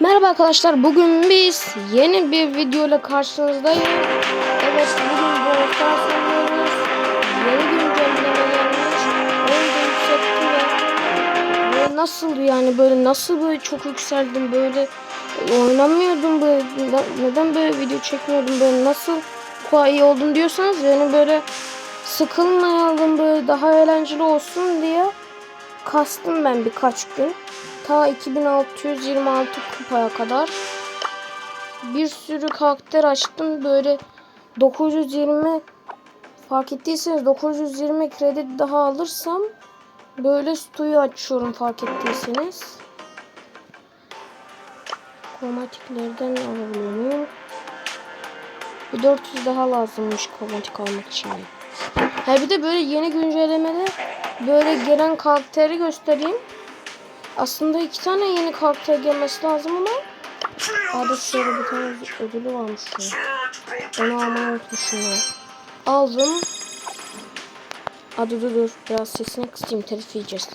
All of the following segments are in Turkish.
Merhaba arkadaşlar bugün biz yeni bir video ile karşınızdayız. Evet bugün bu ortağı oynuyoruz. Yeni güncelleme gelmiş. Oyun da yükseltti ve böyle nasıl yani böyle nasıl böyle çok yükseldim böyle oynamıyordum böyle neden- böyle video çekmiyordum böyle nasıl iyi oldum diyorsanız yani böyle sıkılmayalım böyle daha eğlenceli olsun diye kastım ben birkaç gün. Ta 2626 kupaya kadar bir sürü karakter açtım. Böyle 920 fark ettiyseniz 920 kredi daha alırsam böyle stuyu açıyorum fark ettiyseniz. Kromatiklerden alabiliyor muyum? Bir 400 daha lazımmış kromatik almak için. Ha bir de böyle yeni güncellemede böyle gelen karakteri göstereyim. Aslında iki tane yeni karakter gelmesi lazım ama Hadi şöyle bir tane ödülü varmış ya. Onu almayı unutmuşum ya. Aldım. Hadi dur dur. Biraz sesini kısayım. Telif yiyeceğiz.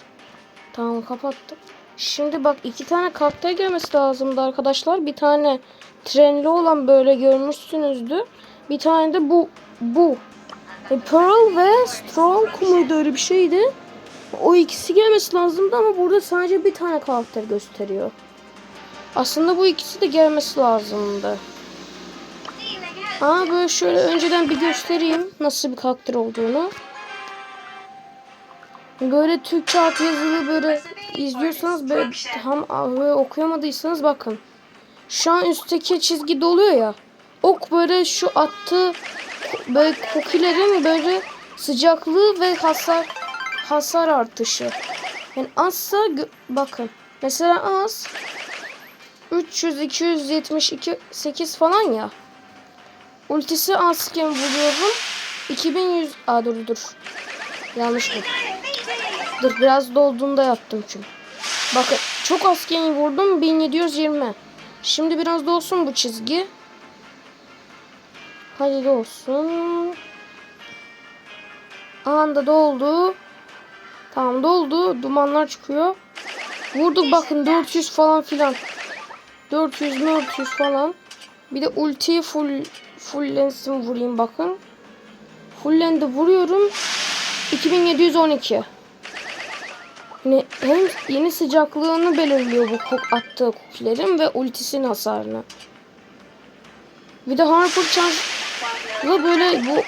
Tamam kapattım. Şimdi bak iki tane karakter gelmesi lazımdı arkadaşlar. Bir tane trenli olan böyle görmüşsünüzdü. Bir tane de bu. Bu. E, Pearl ve Strong muydu öyle bir şeydi. O ikisi gelmesi lazımdı ama burada sadece bir tane karakter gösteriyor. Aslında bu ikisi de gelmesi lazımdı. Ama böyle şöyle önceden bir göstereyim nasıl bir karakter olduğunu. Böyle Türkçe alt yazılı böyle izliyorsanız böyle tam böyle okuyamadıysanız bakın. Şu an üstteki çizgi doluyor ya. Ok böyle şu attığı böyle kokilerin böyle sıcaklığı ve hasar hasar artışı. Yani azsa bakın. Mesela az 300 272 8 falan ya. Ultisi azken vuruyorum. 2100 Aa dur dur. Yanlış mı? Dur biraz dolduğunda yaptım çünkü. Bakın çok azken vurdum 1720. Şimdi biraz dolsun bu çizgi. Hadi dolsun. Anda doldu. Tamam doldu. Dumanlar çıkıyor. Vurduk bakın 400 falan filan. 400 400 falan. Bir de ultiyi full fullensin vurayım bakın. Fullendi vuruyorum. 2712. Yine hem yeni sıcaklığını belirliyor bu kok attığı kukilerin ve ultisinin hasarını. Bir de Harper Chance'la böyle bu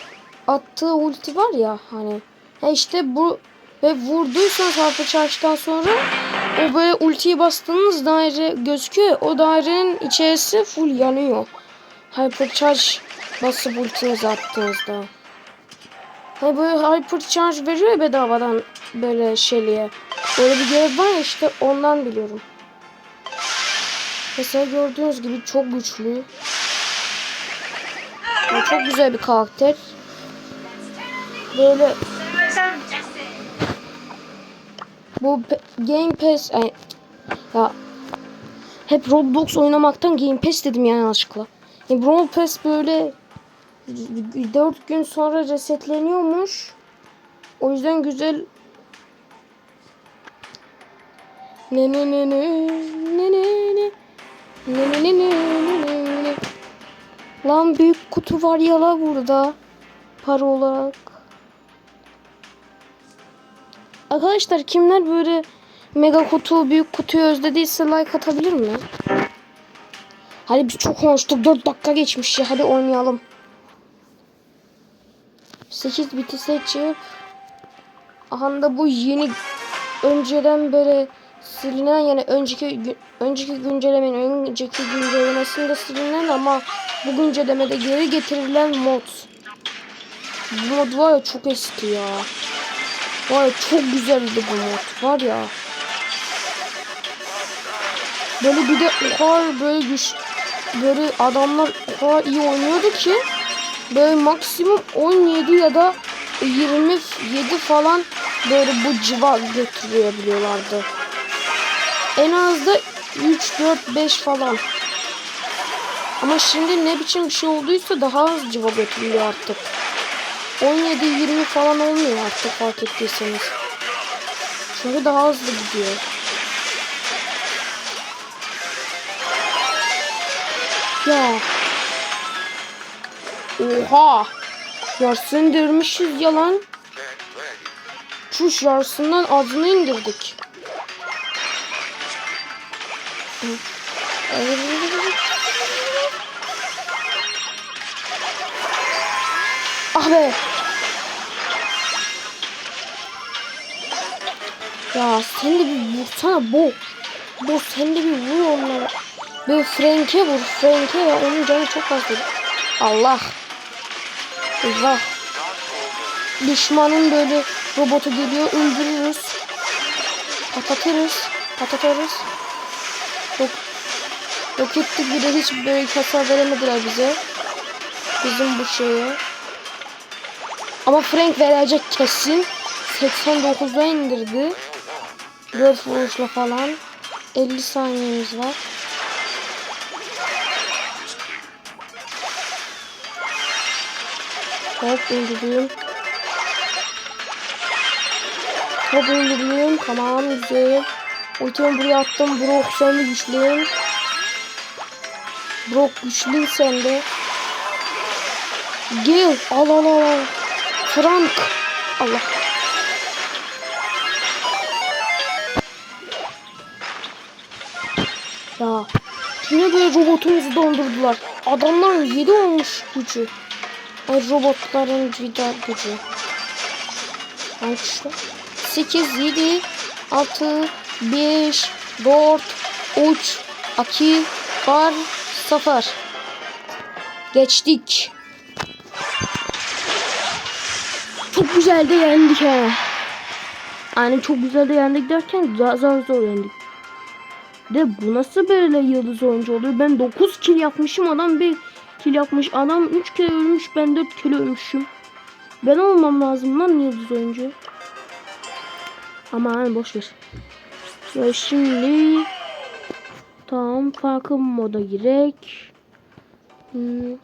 attığı ulti var ya hani. He işte bu ve vurduysanız Harper Charge'dan sonra o böyle ultiyi bastığınız daire gözüküyor. O dairenin içerisi full yanıyor. Hypercharge basıp ultinizi attığınızda. Hani böyle hypercharge veriyor ya bedavadan böyle şeyliğe. Böyle bir görev var ya işte ondan biliyorum. Mesela gördüğünüz gibi çok güçlü. Ya çok güzel bir karakter. Böyle bu Game Pass ay, ya hep Roblox oynamaktan Game Pass dedim yani yanlışlıkla. Yani Brawl Pass böyle 4 gün sonra resetleniyormuş. O yüzden güzel ne ne ne ne ne ne ne ne ne ne ne ne ne Lan büyük kutu var ya la burada. Para olarak. Arkadaşlar kimler böyle mega kutu, büyük kutuyu özlediyse like atabilir mi? Hadi biz çok konuştuk. 4 dakika geçmiş ya. Hadi oynayalım. 8 biti seçip Aha bu yeni önceden böyle silinen yani önceki önceki güncellemenin önceki güncellemesinde silinen ama bu güncellemede geri getirilen mod. Bu mod var ya çok eski ya. Var ya çok güzeldi bu mod. Var ya. Böyle bir de o kadar böyle güç böyle adamlar o kadar iyi oynuyordu ki böyle maksimum 17 ya da 27 falan böyle bu civar götürebiliyorlardı. En az da 3, 4, 5 falan. Ama şimdi ne biçim bir şey olduysa daha az civa götürülüyor artık. 17-20 falan olmuyor artık fark ettiyseniz. Çünkü daha hızlı gidiyor. Ya. Oha. Yarısını indirmişiz yalan. Çuş yarısından azını indirdik. Be. Ya sen de bir vursana bo. Bo sen de bir vur onlara. Böyle Frank'e vur. Frank'e ya onun canı çok az değil. Allah. Eyvah. Düşmanın böyle robotu geliyor öldürürüz. Patlatırız. Patlatırız. Yok. Yok ettik bir de hiç böyle hasar veremediler bize. Bizim bu şeye. Ama Frank verecek kesin. 89'a indirdi. 4 vuruşla falan. 50 saniyemiz var. Hop indireyim. Hop indireyim. Tamam güzel. Ultimi buraya attım. Brock sen de güçlüyüm. Brock güçlü sen de. Gel. Al al al. al. Frank. Allah. Ya. Yine böyle robotumuzu dondurdular. Adamların 7 olmuş gücü. Ay robotların vida gücü. İşte? 8, 7, 6, 5, 4, 3, 2, 1, 0. Geçtik. Güzel de yendik he. Yani çok güzel de yendik derken zar zar zor yendik. De bu nasıl böyle yıldız oyuncu oluyor? Ben 9 kill yapmışım adam bir kill yapmış. Adam 3 kere ölmüş ben 4 kere ölmüşüm. Ben olmam lazım lan yıldız oyuncu. Aman boş ver. Ve şimdi tamam farklı moda girek. Hmm.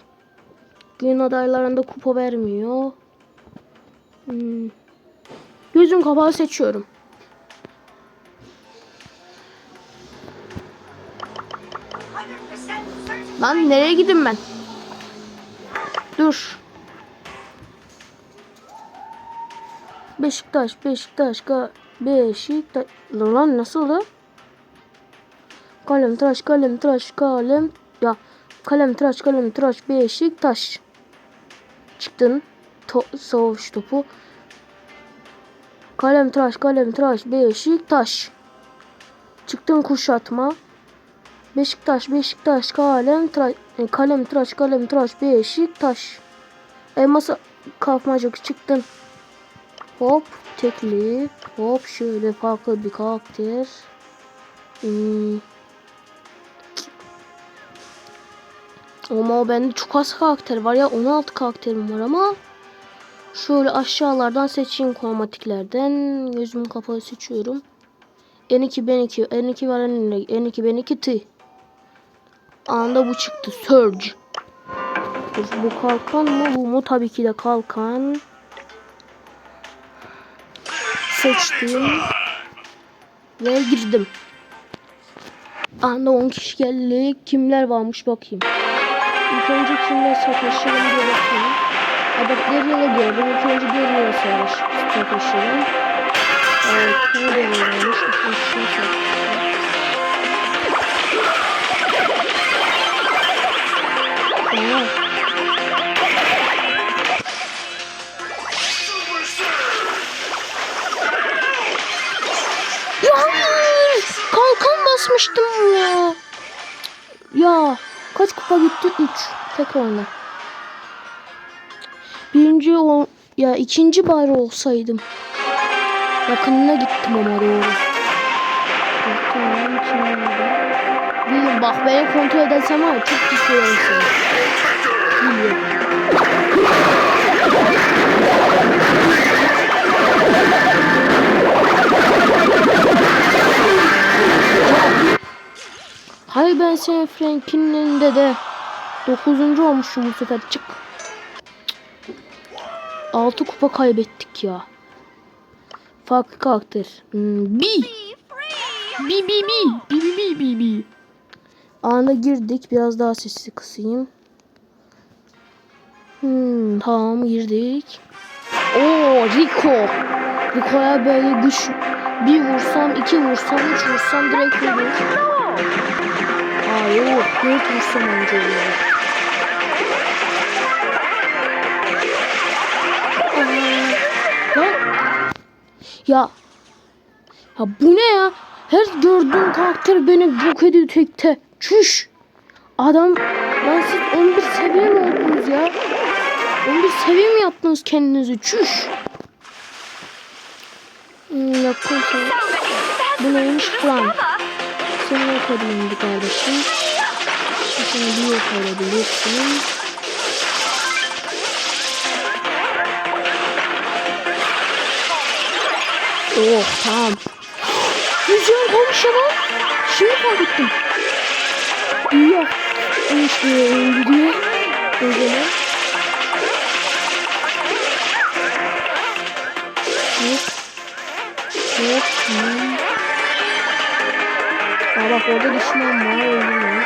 Gün adaylarında kupa vermiyor. Hmm. Gözüm seçiyorum. Lan nereye gideyim ben? Dur. Beşiktaş, Beşiktaş, Ga Beşiktaş. Lan nasıl da? Kalem tıraş, kalem tıraş, kalem. Ya kalem tıraş, kalem tıraş, Beşiktaş. Çıktın. To savaş topu. Kalem tıraş, kalem tıraş, Beşiktaş. Çıktın kuşatma. Beşiktaş, Beşiktaş, kalem tıraş, e, kalem tıraş, kalem tıraş, Beşiktaş. Elması kalkmacık çıktın. Hop tekli. Hop şöyle farklı bir karakter. Hmm. Ama bende çok az karakter var ya 16 karakterim var ama şöyle aşağılardan seçeyim kromatiklerden. Gözümün kapalı seçiyorum. N2 Ben2 N2 var N2 N2 Ben2 T. Anda bu çıktı Surge. Dur, Bu kalkan mı? Bu mu? Tabii ki de kalkan. Seçtim. Ve girdim. Anda 10 kişi geldi. Kimler varmış bakayım. İlk önce kimle savaşalım diye bakayım Ha bak Daryl'a gördüm ilk önce Daryl'a savaş savaşalım Evet, ne deniyormuş? İkincisini savaşalım Aa. Ya kalkan basmıştım ya. Ya kaç kupa gitti? 3. Tek oyna. Birinci o ya ikinci bari olsaydım. Yakınına gittim ama doğru. Bilmiyorum bak beni kontrol edersem var çok olurum seni. Hayır ben senin Frank'in önünde de 9. olmuşum bu sefer çık. 6 kupa kaybettik ya. Farklı karakter. Hmm, bi. Bi bi bi. Bi bi bi bi bi. Ana girdik. Biraz daha sesi kısayım. Hmm, tamam girdik. Oo Rico. Rico'ya böyle güç bir vursam, iki vursam, üç vursam direkt. Aa yok, dört vursam önce ölür. Ya. Ya bu ne ya? Her gördüğüm karakter beni yok ediyor tekte. Çüş. Adam lan siz 11 seviye mi oldunuz ya? 11 seviye mi yaptınız kendinizi? Çüş. Hmm, yakınsa. Bu neymiş falan. Seni yok edeyim kardeşim. Bir yok edebilirsin. Oh tamam. Yüzüğün komşu lan. Şimdi fark ettim. İyi yapmış bir oyun gidiyor. Evet. Evet. Tamam. Aa bak orada düşman var öldüm ya.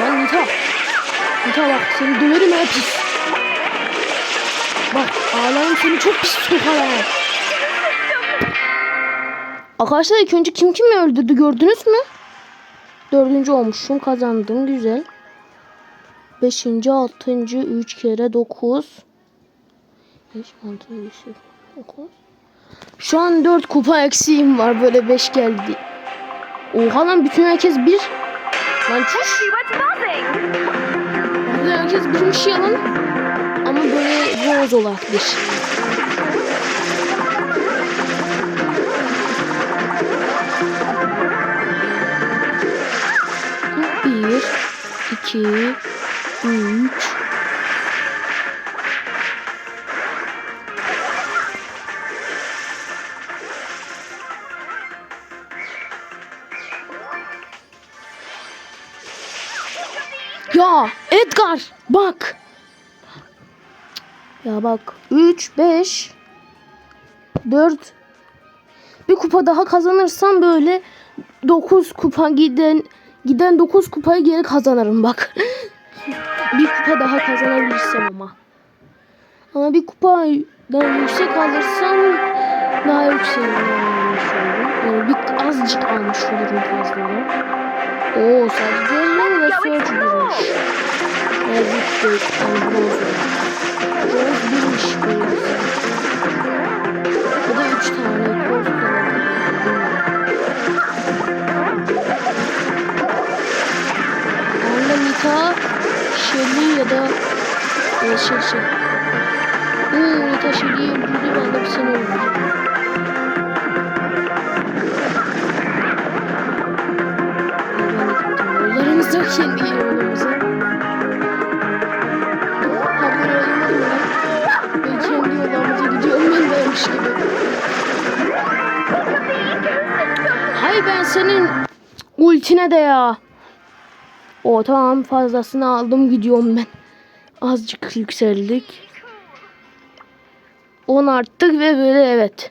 Lan Nita. Nita bak seni döverim ha pis. Bak ağlarım seni çok pis sokarım. Arkadaşlar ilk önce kim kimi öldürdü gördünüz mü? Dördüncü olmuşum kazandım güzel. Beşinci, altıncı, üç kere dokuz. Beş, altı, beş, dokuz. Şu an dört kupa eksiğim var böyle beş geldi. Oha lan bütün herkes bir. Lan çüş. Bütün herkes birmiş yalan. Ama böyle boz olarak. Bir, iki, üç. Ya Edgar bak. Ya bak 3 5 4 bir kupa daha kazanırsam böyle 9 kupa giden giden 9 kupayı geri kazanırım bak. bir kupa daha kazanabilirsem ama. Ama bir kupadan yüksek alırsam daha yüksek almış olurum. Yani bir azıcık almış olurum fazladan. Oo sadece diğerleri ve Surgery'miş. Evet, evet, yani bronz. Bronz birmiş. Bu da üç tane bronz Nita, Shelly ya da e, şey şey. Oo Nita Shelly'yi öldürdü ben de bir seni öldürdüm. Yollarımız yok kendi yolumuza. Haber mı? Ben kendi yollarımıza gidiyorum ben dermiş gibi. Hay ben senin ultine de ya. O tamam fazlasını aldım gidiyorum ben. Azıcık yükseldik. 10 arttık ve böyle evet.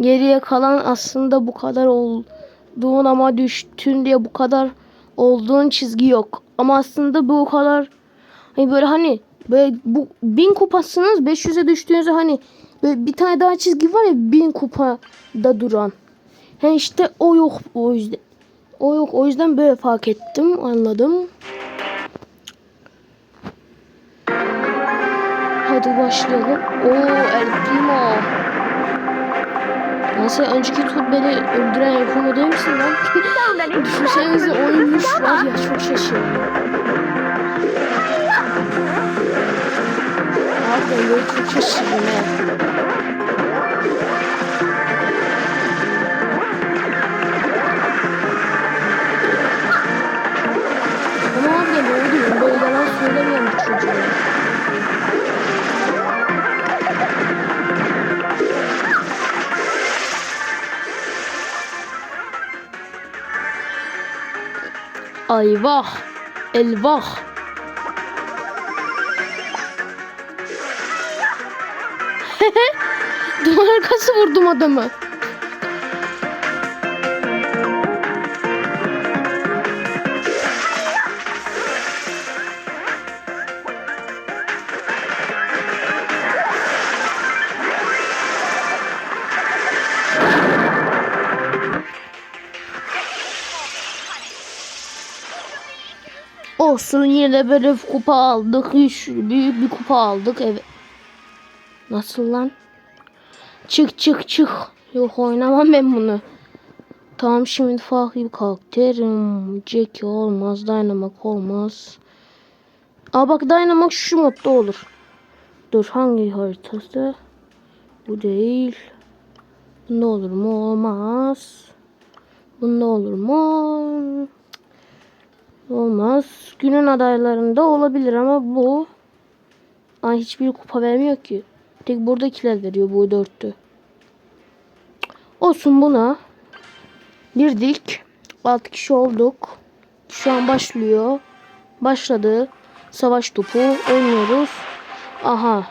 Geriye kalan aslında bu kadar olduğun ama düştün diye bu kadar olduğun çizgi yok. Ama aslında bu kadar hani böyle hani böyle bu bin kupasınız 500'e düştüğünüzde hani böyle bir tane daha çizgi var ya bin kupada duran. He işte o yok o yüzden. O yok o yüzden böyle fark ettim anladım. Hadi başlayalım. Oo El Primo. Lan sen önceki tur beni öldüren El Primo değil misin lan? Düşünsenize oyunmuş var ya çok şaşırdım. Abi böyle çok şaşırdım he. Ayvah. Elvah. Duvar arkası vurdum adamı. Olsun yine böyle kupa aldık. Üç, büyük bir kupa aldık. Evet. Nasıl lan? Çık çık çık. Yok oynamam ben bunu. Tamam şimdi farklı bir karakterim. Jackie olmaz. Dynamite olmaz. Aa bak Dynamite şu modda olur. Dur hangi haritası? Bu değil. Bunda olur mu? Olmaz. Bunda olur mu? Olmaz. Günün adaylarında olabilir ama bu Ay hiçbir kupa vermiyor ki. Tek buradakiler veriyor bu dörttü. Olsun buna. Girdik. 6 kişi olduk. Şu an başlıyor. Başladı. Savaş topu oynuyoruz. Aha.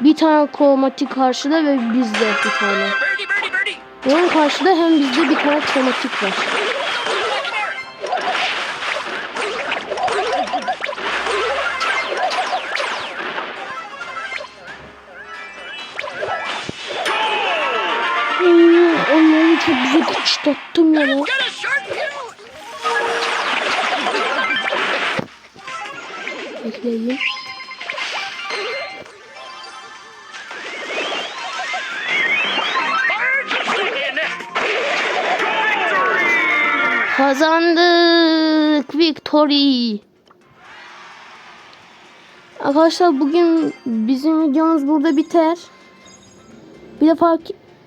Bir tane kromatik karşıda ve bizde bir tane. Hem karşıda hem bizde bir tane kromatik var. Kıçtattım ya. lan. Bekleyin. Kazandık. Victory. Arkadaşlar bugün bizim videomuz burada biter. Bir de fark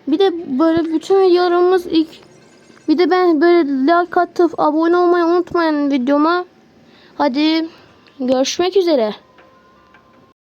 bir de böyle bütün videolarımız ilk bir de ben böyle like atıp abone olmayı unutmayın videoma. Hadi görüşmek üzere.